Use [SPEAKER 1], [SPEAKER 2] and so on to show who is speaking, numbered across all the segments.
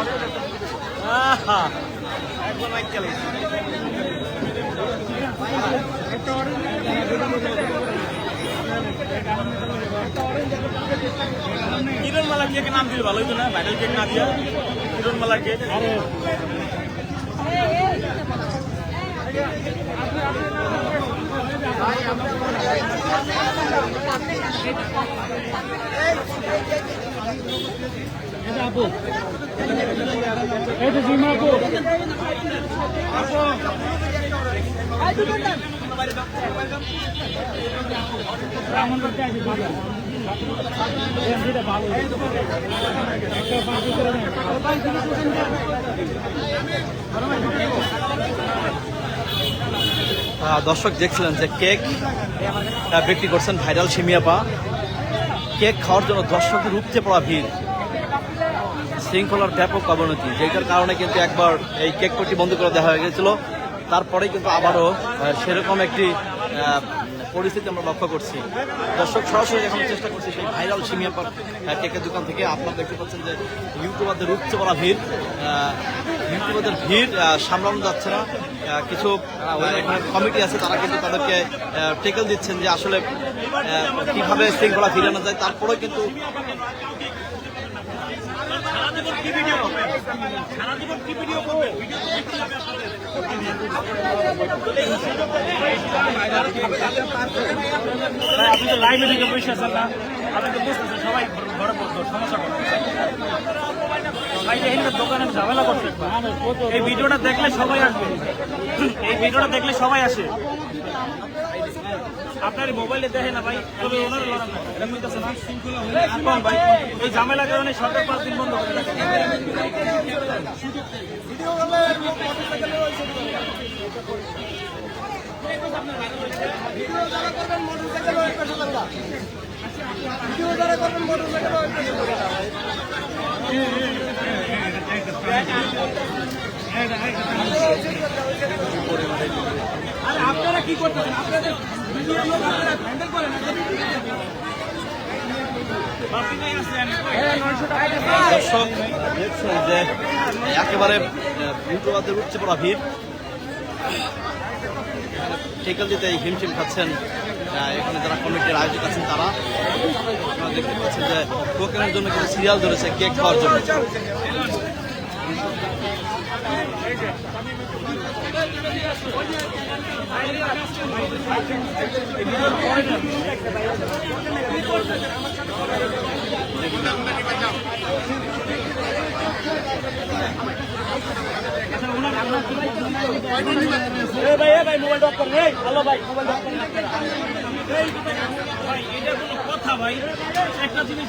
[SPEAKER 1] আহা, একবার লাইক চালিয়েছে। মালা কেক নাম দিলে ভালো হইতো না? ভাইরাল কেক না দিয়া? কিরণ মালা কেক
[SPEAKER 2] আপু
[SPEAKER 1] দর্শক দেখছিলেন যে কেক বিক্রি করছেন ভাইরাল সিমিয়াপা কেক খাওয়ার জন্য দর্শকদের উপচে পড়া ভিড়। শৃঙ্খলার ব্যাপক অবনতি, যেটার কারণে কিন্তু একবার এই কেক পটি বন্ধ করে দেওয়া হয়ে গেছিল। তারপরে কিন্তু আবারও সেরকম একটি পরিস্থিতি আমরা লক্ষ্য করছি। দর্শক, সরাসরি এখন চেষ্টা করছি সেই ভাইরাল সিমিয়াপার কেকের দোকান থেকে। আপনারা দেখতে পাচ্ছেন যে ইউটিউবারদের উপচে পড়া ভিড় ইউটিউবারদের ভিড় সামলানো যাচ্ছে না। কিছু কমিটি আছে, তারা কিন্তু তাদেরকে টেকেল দিচ্ছেন যে আসলে কীভাবে শৃঙ্খলা ফিরানো যায়। তারপরেও কিন্তু
[SPEAKER 2] আপনি তো লাইভে থেকে বসে আছেন না আপনি তো বুঝতেছেন সবাই ঘরে পড়তো সমস্যা দোকানে ঝামেলা করছে এই ভিডিওটা দেখলে সবাই আসবে। এই ভিডিওটা দেখলে সবাই আসে। আপনার মোবাইলে দেখে না ভাই তবে ওনার লড়ান ভাই এই ঝামেলার কারণে সরকার পাঁচ দিন বন্ধ করে রাখে আরে আপনারা কি করতেছেন আপনাদের ভিডিও লোক আপনারা হ্যান্ডেল করেন বাপি নাই আছে। আমি
[SPEAKER 1] দর্শক দেখছেন যে একেবারে আহ, ইউটিউবারদের উঠছে পড়া ভিড়। টেকেল দিতে হিমশিম খাচ্ছেন আহ, এখানে যারা কমিটির আয়োজক আছেন তারা। আপনারা দেখতে পাচ্ছেন যে টোকেনের জন্য কিন্তু সিরিয়াল ধরেছে কেক খাওয়ার জন্য।
[SPEAKER 2] ভাই ভাই মোবাইল অফ করেন। কথা ভাই। একটা জিনিস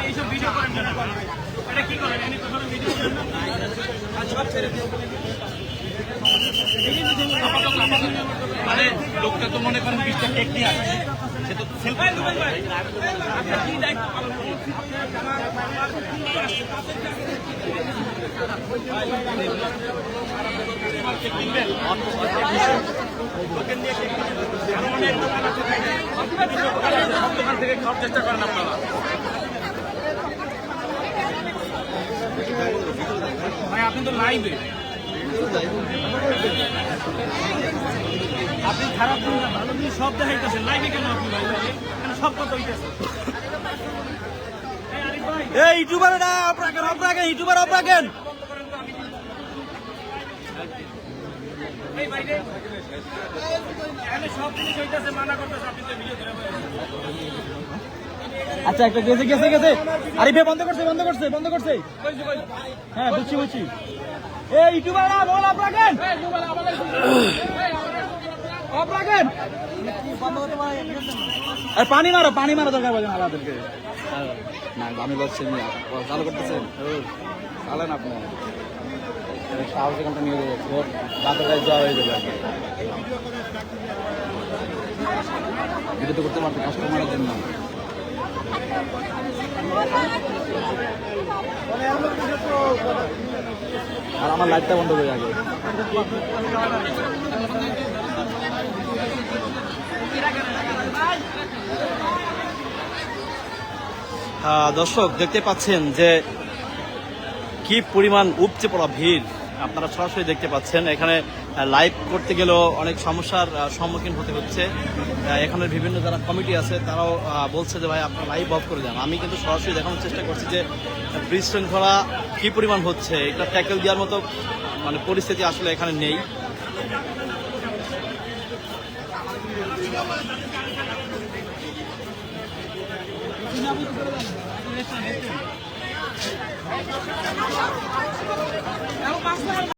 [SPEAKER 2] এইসব ভিডিও করেন এটা কি করেন এনে তো ভিডিও করেন না সব ছেড়ে দিন আরে, লোকটা তো মনে করেন বিশটা কেক নিয়ে আসছে সে তো সেলফি ভাই ভাই আপনি কি দায়িত্ব পালন দোকান আপনারা আপনি তো লাইভে আপনি খারাপ না ভালো দিন সব দেখাইতেছেন। লাইভে কেন আপনি ভাই? সব কথা হইতেছে। এই
[SPEAKER 1] ইউটিউবার
[SPEAKER 2] জিনিস
[SPEAKER 1] আচ্ছা একটা গেছে গেছে গেছে। আরে বন্ধ করছে বন্ধ করছে বন্ধ করছে। হ্যাঁ বুঝছি বুঝছি এ ইউটিউবাররা বল আপ রাখেন। আপ রাখেন। আরে পানি মারো পানি মারো দরকার বলেন আমাদেরকে না আমি বলছি চালু করতেছেন? চালেন আপনি। সাহস এখানটা নিয়ে যাবে ওর যাওয়া হয়ে যাবে এটা তো করতে পারতো কাস্টমারের জন্য। আর আমার লাইটটা বন্ধ হয়ে যাবে। দর্শক, দেখতে পাচ্ছেন যে কি পরিমাণ উপচে পড়া ভিড়। আপনারা সরাসরি দেখতে পাচ্ছেন, এখানে লাইভ করতে গেলেও অনেক সমস্যার সম্মুখীন হতে হচ্ছে। আহ, এখানে বিভিন্ন যারা কমিটি আছে তারাও বলছে যে ভাই আপনার লাইভ অফ করে দেন। আমি কিন্তু সরাসরি দেখানোর চেষ্টা করছি যে বিশৃঙ্খলা কি পরিমাণ হচ্ছে? এটা ট্যাকেল দেওয়ার মতো মানে পরিস্থিতি আসলে এখানে নেই।